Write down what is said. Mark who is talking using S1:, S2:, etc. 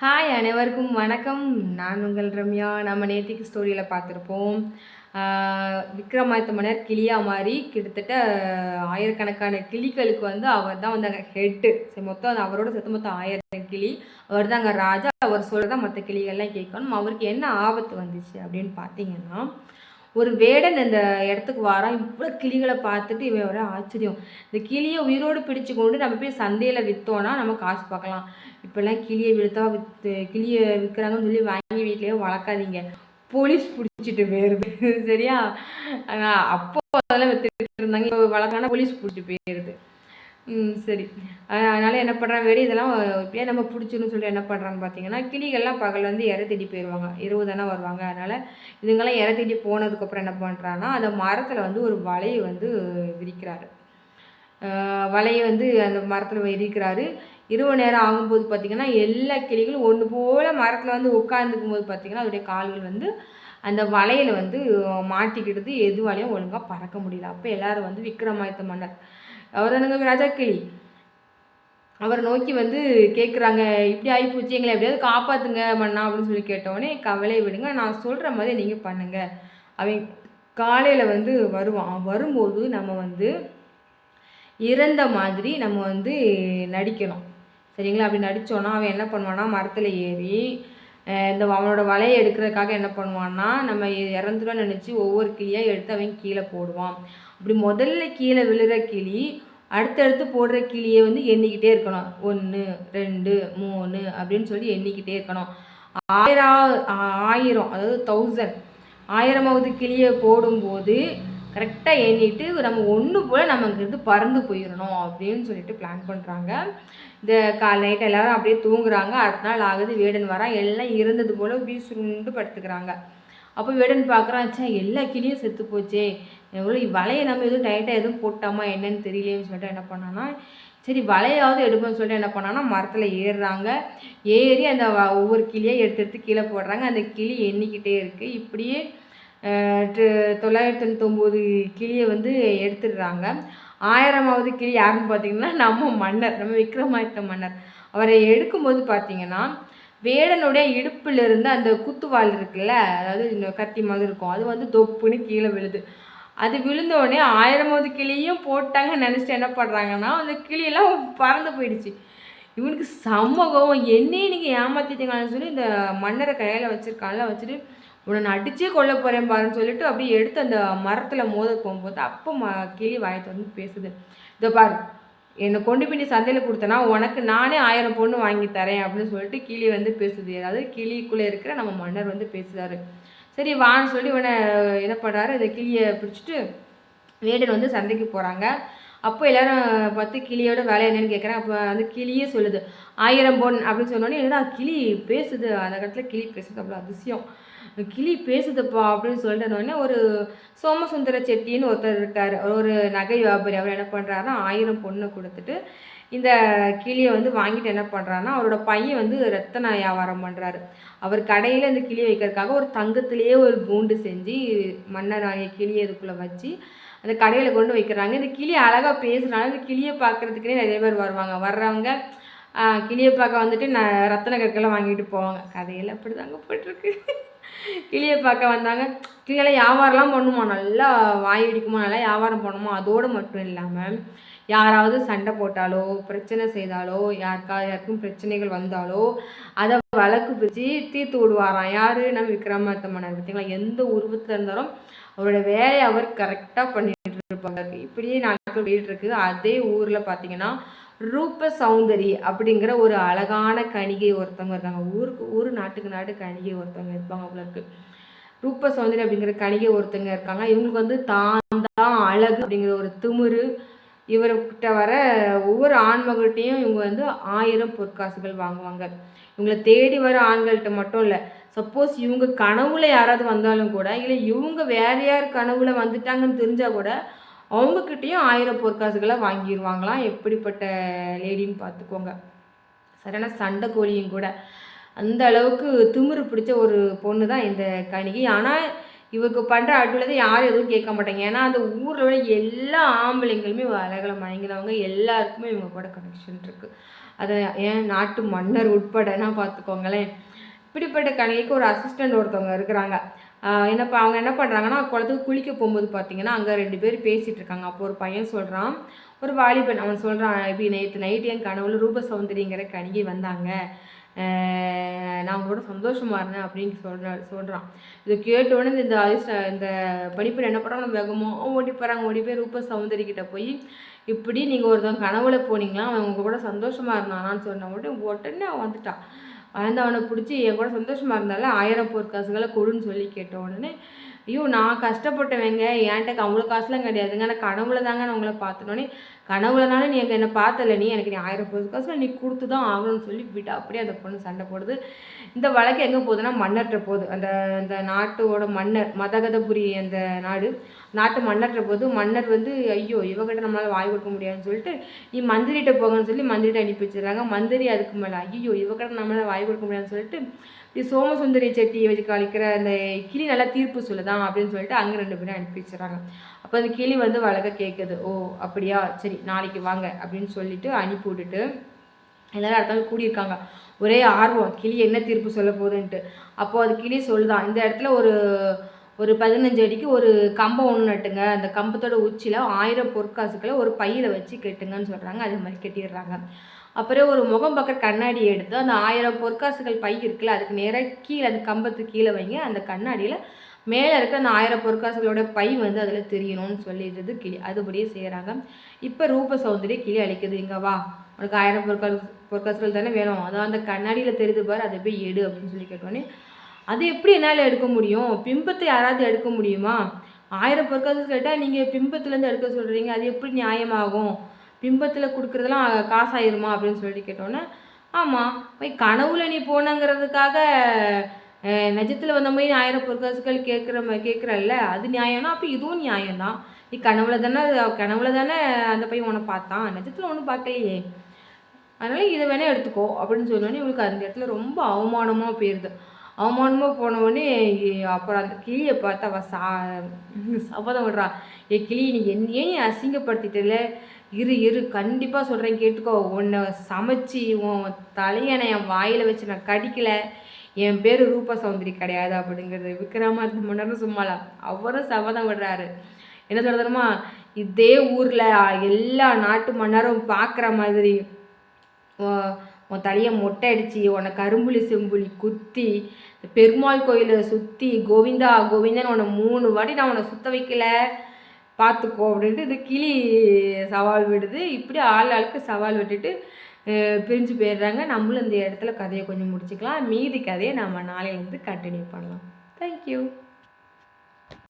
S1: Hi அனைவருக்கும் வணக்கம். நான் உங்கள் ரம்யா. நம்ம நேத்திக்கு ஸ்டோரியில் பார்த்துருப்போம். விக்ரமாதித்த மன்னர் கிளியா மாதிரி கிட்டத்தட்ட ஆயிரக்கணக்கான கிளிகளுக்கு வந்து அவர் தான் வந்து அங்கே ஹெட்டு சரி மொத்தம் அது அவரோட சேர்த்து மொத்தம் ஆயிரம் கிளி. அவர் தான் அங்கே ராஜா. அவர் சொல்கிறதா மற்ற கிளிகள்லாம் கேட்கணும். அவருக்கு என்ன ஆபத்து வந்துச்சு அப்படின்னு பார்த்தீங்கன்னா ஒரு வேடன் இந்த இடத்துக்கு வாரான். இவ்வளோ கிளிகளை பார்த்துட்டு இவன் ஒரு ஆச்சரியம். இந்த கிளியை உயிரோடு பிடிச்சு கொண்டு நம்ம போய் சந்தையில் விற்றோன்னா நம்ம காசு பார்க்கலாம். இப்போல்லாம் கிளியை விழுத்தா விற்று கிளியை விற்கிறாங்கன்னு சொல்லி வாங்கி வீட்லேயே வளர்க்காதீங்க. போலீஸ் பிடிச்சிட்டு போயிடுது சரியா? அப்போ அதெல்லாம் வித்துட்டு இருந்தாங்க. இப்போ வளர்க்கான போலீஸ் பிடிச்சிட்டு போயிடுது சரி. அதனால் என்ன பண்ணுறாங்க வெடி இதெல்லாம் இப்பயே நம்ம பிடிச்சிருன்னு சொல்லி என்ன பண்ணுறான்னு பார்த்தீங்கன்னா கிளிகள்லாம் பகல் வந்து இறை தேடி போயிடுவாங்க இரவு தானே வருவாங்க. அதனால் இதுங்கெல்லாம் இறை தேடி போனதுக்கப்புறம் என்ன பண்ணுறான்னா அந்த மரத்தில் வந்து ஒரு வலையை வந்து விரிக்கிறாரு. வலையை வந்து அந்த மரத்தில் விரிக்கிறாரு. இரவு நேரம் ஆகும்போது பார்த்திங்கன்னா எல்லா கிளிகளும் ஒன்று போல் மரத்தில் வந்து உட்காந்துக்கும் போது பார்த்திங்கன்னா அதோடைய கால்கள் வந்து அந்த வலையில் வந்து மாட்டிக்கிடுது எதுவாலையும் ஒழுங்காக பறக்க முடியல. அப்போ எல்லோரும் வந்து விக்ரமாதித்த மன்னர். அவர் என்னங்க ராஜா கிளி? அவரை நோக்கி வந்து கேட்குறாங்க இப்படி ஆகிப்போச்சு எங்களை எப்படியாவது காப்பாற்றுங்க மண்ணா அப்படின்னு சொல்லி கேட்டோடனே கவலையை விடுங்க நான் சொல்கிற மாதிரி நீங்கள் பண்ணுங்கள் அவன் காலையில் வந்து வருவான். வரும்போது நம்ம வந்து இறந்த மாதிரி நம்ம வந்து நடிக்கணும். சரிங்களா? அப்படி நடித்தோன்னா அவன் என்ன பண்ணுவான்னா மரத்தில் ஏறி இந்த அவனோட வலையை எடுக்கிறதுக்காக என்ன பண்ணுவான்னா நம்ம இறந்துடும் நினச்சி ஒவ்வொரு கிளியாக எடுத்து அவன் கீழே போடுவான். அப்படி முதல்ல கீழே விழுற கிளி அடுத்தடுத்து போடுற கிளியை வந்து எண்ணிக்கிட்டே இருக்கணும். ஒன்று ரெண்டு மூணு அப்படின்னு சொல்லி எண்ணிக்கிட்டே இருக்கணும். ஆயிரம் ஆயிரம் அதாவது தௌசண்ட் ஆயிரமாவது கிளியை போடும்போது கரெக்டாக எண்ணிட்டு நம்ம ஒன்று போல் நம்ம இங்கேருந்து பறந்து போயிடணும் அப்படின்னு சொல்லிட்டு பிளான் பண்ணுறாங்க இந்த கால் நைட் எல்லாரும் அப்படியே தூங்குறாங்க. அடுத்த நாள் ஆகுது வேடன் வரான் எல்லாம் இருந்தது போல் வீசுண்டு படுத்துக்கிறாங்க. அப்போ வேடன் பார்க்குறான் சே எல்லா கிளியும் செத்து போச்சே. எவ்வளோ வலையை நம்ம எதுவும் டைட்டாக எதுவும் போட்டாமா என்னன்னு தெரியலையேன்னு சொல்லிட்டு என்ன பண்ணான்னா சரி வலையாவது எடுப்போம்னு சொல்லிட்டு என்ன பண்ணான்னா மரத்தில் ஏறுறாங்க. ஏறி அந்த ஒவ்வொரு கிளியாக எடுத்து எடுத்து கீழே போடுறாங்க. அந்த கிளி எண்ணிக்கிட்டே இருக்குது இப்படியே தொள்ளாயிரத்தி தொண்ணூத்தொம்போது கிளியை வந்து எடுத்துடுறாங்க. ஆயிரமாவது கிளி யாருன்னு பார்த்தீங்கன்னா நம்ம மன்னர் நம்ம விக்ரமாதித்த மன்னர். அவரை எடுக்கும்போது பார்த்தீங்கன்னா வேடனுடைய இடுப்பிலிருந்து அந்த குத்துவாள் இருக்குல்ல அதாவது இந்த கத்தி மாதிரி இருக்கும். அது வந்து தொப்புன்னு கீழே விழுது. அது விழுந்த உடனே ஆயிரமாவது கிளியும் போட்டாங்கன்னு நினச்சிட்டு என்ன பண்ணுறாங்கன்னா அந்த கிளியெல்லாம் பறந்து போயிடுச்சு. இவனுக்கு சமூகம் கோவம். என்னையே நீங்கள் ஏமாற்றிட்டீங்கன்னு சொல்லி இந்த மன்னரை கையில் வச்சிருக்கான்ல வச்சுட்டு உன்னை அடிச்சே கொல்ல போகிறேன் பாருன்னு சொல்லிட்டு அப்படியே எடுத்து அந்த மரத்தில் மோத போகும்போது அப்போ ம கிளி வாயை திறந்து பேசுது. இதோ பாரு என்னை கொண்டு போய் நீ சந்தையில் கொடுத்தனா உனக்கு நானே ஆயிரம் பொண்ணு வாங்கி தரேன் அப்படின்னு சொல்லிட்டு கிளி வந்து பேசுது. அதாவது கிளிக்குள்ளே இருக்கிற நம்ம மன்னர் வந்து பேசுகிறாரு சரி வான்னு சொல்லி இவனை என்ன பண்ணுறாரு இந்த கிளியை பிடிச்சிட்டு வேடன் வந்து சந்தைக்கு போகிறாங்க அப்போ எல்லாரும் பார்த்து கிளியோட வேலை என்னன்னு கேட்குறேன் அப்போ அந்த கிளியே சொல்லுது. ஆயிரம் பொன் அப்படின்னு சொன்னோடனே என்னடா கிளி பேசுது? அந்த இடத்துல கிளி பேசுது அவ்வளோ அதிசயம். கிளி பேசுதுப்பா அப்படின்னு சொல்லிட்டு ஒரு சோமசுந்தர செட்டின்னு ஒருத்தர் இருக்கார். ஒரு நகை வியாபாரி. அவர் என்ன பண்ணுறாருன்னா ஆயிரம் பொண்ணை கொடுத்துட்டு இந்த கிளியை வந்து வாங்கிட்டு என்ன பண்ணுறாருன்னா அவரோட பையன் வந்து ரத்தன வியாபாரம் பண்ணுறாரு அவர் கடையில் இந்த கிளியை வைக்கிறதுக்காக ஒரு தங்கத்திலேயே ஒரு கூண்டு செஞ்சு மன்னர் ஆகிய கிளியை இதுக்குள்ளே வச்சு அந்த கடையில் கொண்டு வைக்கிறாங்க. இந்த கிளி அழகாக பேசுகிறனால இந்த கிளியை பார்க்குறதுக்குனே நிறைய பேர் வருவாங்க. வர்றவங்க கிளியை பார்க்க வந்துட்டு நான் ரத்தன கற்கெல்லாம் வாங்கிட்டு போவாங்க. கதையில் அப்படி தாங்க போட்டிருக்கு கிளியை பார்க்க வந்தாங்க. கிளியெல்லாம் வியாபாரம்லாம் பண்ணுமா? நல்லா வாய் அடிக்குமா நல்லா வியாபாரம் பண்ணுமா? அதோடு மட்டும் இல்லாமல் யாராவது சண்டை போட்டாலோ பிரச்சனை செய்தாலோ யாருக்கா யாருக்கும் பிரச்சனைகள் வந்தாலோ அதை வழக்கு பிடிச்சி தீர்த்து விடுவாராம். யார்? நம்ம விக்ரமாத்த மன்னர். பார்த்தீங்களா? எந்த உருவத்தில் இருந்தாலும் அவரோட வேலையை அவர் கரெக்டாக பண்ணிட்டு இருப்பாங்க இப்படியே நாட்கள் போயிட்டு இருக்கு அதே ஊரில் பார்த்தீங்கன்னா ரூப சௌந்தரி அப்படிங்கிற ஒரு அழகான கணிகை ஒருத்தவங்க இருக்காங்க. ஊருக்கு ஊர் நாட்டுக்கு நாடு கணிகை ஒருத்தவங்க இருப்பாங்க அவங்களுக்கு இருக்கு. ரூப சௌந்தரி அப்படிங்கிற கணிகை ஒருத்தங்க இருக்காங்க. இவங்களுக்கு வந்து தான் தான் அழகு அப்படிங்கிற ஒரு திமிரு இவர்கிட்ட வர ஒவ்வொரு ஆண்மகள்கிட்டையும் இவங்க வந்து ஆயிரம் பொற்காசுகள் வாங்குவாங்க. இவங்களை தேடி வர ஆண்கள்கிட்ட மட்டும் இல்லை சப்போஸ் இவங்க கனவுல யாராவது வந்தாலும் கூட இல்லை இவங்க வேற யார் கனவுல வந்துட்டாங்கன்னு தெரிஞ்சால் கூட அவங்கக்கிட்டேயும் ஆயிரம் பொற்காசுகளை வாங்கிடுவாங்களாம் எப்படிப்பட்ட லேடின்னு பார்த்துக்கோங்க. சரியான சண்டை கோழியும் கூட. அந்த அளவுக்கு திமிரு பிடிச்ச ஒரு பொண்ணு தான் இந்த கணிகை. ஆனால் இவருக்கு பண்ணுற அட்டுல யாரும் எதுவும் கேட்க மாட்டாங்க. ஏன்னா அந்த ஊரில் உள்ள எல்லா ஆம்பளைங்களுமே அழகில் மயங்கினவங்க எல்லாருக்குமே இவங்க கூட கனெக்ஷன் இருக்குது அதை ஏன் நாட்டு மன்னர் உட்படனா பார்த்துக்கோங்களேன் இப்படிப்பட்ட கணிகைக்கு ஒரு அசிஸ்டண்ட் ஒருத்தவங்க இருக்கிறாங்க. என்னப்பா அவங்க என்ன பண்ணுறாங்கன்னா குளத்துக்கு குளிக்க போகும்போது பார்த்தீங்கன்னா அங்கே ரெண்டு பேர் பேசிகிட்டு இருக்காங்க. அப்போ ஒரு பையன் சொல்கிறான் ஒரு வாலிபன். அவன் சொல்கிறான் இப்படி நேற்று நைட்டு என் கனவுல ரூப சௌந்தரிங்கிற கணிகை வந்தாங்க. நான் உங்களோட சந்தோஷமாக இருந்தேன் அப்படின்னு சொல்கிற சொல்கிறான் இதை கேட்டோடனே இந்த அதிர்ஷ்ட இந்த படிப்பில் என்ன பண்ணுறாங்க வேகமாக ஓடி போகிறாங்க ஓடி போய் ரூப சௌந்தரிக்கிட்ட போய் இப்படி நீங்கள் ஒருத்தவங்க கனவுல போனீங்களா? அவன் உங்கள் கூட சந்தோஷமாக இருந்தானான்னு சொன்ன உடனே உடனே அவன் வந்துட்டான். வந்து அவனை பிடிச்சி என் கூட சந்தோஷமாக இருந்தால ஆயிரம் பொற்காசுகளை கொடுன்னு சொல்லி கேட்ட உடனே ஐயோ நான் கஷ்டப்பட்டவங்க என்கிட்ட அவ்வளோ காசுலாம் கிடையாதுங்க. நான் கனவுல தாங்க நான் உங்களை பார்த்தனோடனே கனவுலனாலும் நீ எனக்கு என்னை பார்த்தல நீ எனக்கு நீ ஆயிரம் பொது காசு நீ கொடுத்து தான் ஆகணும்னு சொல்லி விட்டு அப்படியே அந்த பொண்ணு சண்டை போடுது. இந்த வழக்கு எங்கே போகுதுன்னா மன்னர்கிட்ட போகுது. அந்த அந்த நாட்டோட மன்னர் மதகதபுரி அந்த நாடு நாட்டு மன்னர்கிட்ட போது மன்னர் வந்து ஐயோ இவகிட்ட நம்மளால் வாய் கொடுக்க முடியாதுன்னு சொல்லிட்டு நீ மந்திரிகிட்ட போங்கன்னு சொல்லி மந்திரிகிட்ட அனுப்பி வச்சிடறாங்க. மந்திரி அதுக்கு மேலே ஐயோ இவகிட்ட நம்மளால் வாய் கொடுக்க முடியாதுன்னு சொல்லிட்டு சோமசுந்தரி செட்டியை வச்சு கழிக்கிற அந்த கிளி நல்லா தீர்ப்பு சொல்லுதான் அப்படின்னு சொல்லிட்டு அங்கே ரெண்டு பேரும் அனுப்பி வச்சுறாங்க அப்போ அந்த கிளி வந்து வழக்க கேட்குது ஓ அப்படியா? சரி நாளைக்கு வாங்க அப்படின்னு சொல்லிட்டு அனுப்பி விட்டுட்டு எல்லோரும் அடுத்த கூடியிருக்காங்க. ஒரே ஆர்வம் கிளி என்ன தீர்ப்பு சொல்ல போகுதுன்ட்டு. அப்போது அது கிளி சொல்லுதான் இந்த இடத்துல ஒரு ஒரு பதினஞ்சு அடிக்கு ஒரு கம்பம் ஒன்று நட்டுங்க. அந்த கம்பத்தோட உச்சியில் ஆயிரம் பொற்காசுக்களை ஒரு பையில் வச்சு கெட்டுங்கன்னு சொல்கிறாங்க அது மாதிரி கெட்டிடுறாங்க. அப்புறம் ஒரு முகம் பக்கம் கண்ணாடி எடுத்து அந்த ஆயிரம் பொற்காசுகள் பை இருக்குல்ல அதுக்கு நேராக கீழே அந்த கம்பத்துக்கு கீழே வைங்க. அந்த கண்ணாடியில் மேலே இருக்க அந்த ஆயிரம் பொற்காசுகளோட பை வந்து அதில் தெரியணும்னு சொல்லிடுறது கிளி அதுபடியே செய்கிறாங்க இப்போ ரூப சௌந்தரிய கிளி அழிக்குது இங்கே வா உனக்கு ஆயிரம் பொற்காசு பொற்காசுகள் தானே வேணும். அதான் அந்த கண்ணாடியில் தெரியுது பாரு அதை போய் எடு அப்படின்னு சொல்லி கேட்டோன்னே அது எப்படி என்னால் எடுக்க முடியும்? பிம்பத்தை யாராவது எடுக்க முடியுமா? ஆயிரம் பொற்காசு கேட்டால் நீங்கள் பிம்பத்துலேருந்து எடுக்க சொல்கிறீங்க அது எப்படி நியாயமாகும்? பிம்பத்தில் கொடுக்குறதெல்லாம் காசாயிருமா அப்படின்னு சொல்லிட்டு கேட்டோன்னே ஆமாம் போய் கனவுல நீ போனங்கிறதுக்காக நிஜத்தில் வந்த மாதிரி ஆயிரம் பொற்காசுகள் கேட்குற கேட்குறல்ல அது நியாயம்னா அப்போ இதுவும் நியாயம்தான். நீ கனவுல தானே கனவுல தானே அந்த பையன் உன்னை பார்த்தான். நிஜத்தில் ஒன்றும் பார்க்கலையே. அதனால் இதை வேணால் எடுத்துக்கோ அப்படின்னு சொன்னோன்னே இவளுக்கு அந்த இடத்துல ரொம்ப அவமானமாக போயிடுது அவமானமாக போனவொடனே அப்புறம் அந்த கிளியை பார்த்து அவள் சா சபதம் விடுறான் ஏ கிளி நீ ஏன் அசிங்கப்படுத்திட்டல இரு இரு கண்டிப்பாக சொல்கிறேன் கேட்டுக்கோ. உன்னை சமைச்சி உன் தலையனை என் வாயில் வச்சு நான் கடிக்கலை. என் பேர் ரூப சௌந்தரி கிடையாது அப்படிங்கிறது. விக்ரமாதித்த மன்னரும் சும்மாலாம் அவரும் சபதம் விடுறாரு. என்ன சொல்கிறதுமா இதே ஊரில் எல்லா நாட்டு மன்னரும் பார்க்குற மாதிரி உன் தலையை மொட்டை அடித்து உன்னை கரும்புலி செம்புலி குத்தி பெருமாள் கோயிலை சுற்றி கோவிந்தா கோவிந்தன் உன்னை மூணு வாட்டி நான் உன்னை சுத்த வைக்கல. பார்த்துக்கோ அப்படின்ட்டு இது கிளி சவால் விடுது. இப்படி ஆள் ஆளுக்கு சவால் விட்டுட்டு பிரிஞ்சு போயிடுறாங்க. நம்மளும் இந்த இடத்துல கதையை கொஞ்சம் முடிச்சுக்கலாம். மீதி கதையை நம்ம நாளையிலேருந்து கண்டினியூ பண்ணலாம். தேங்க்யூ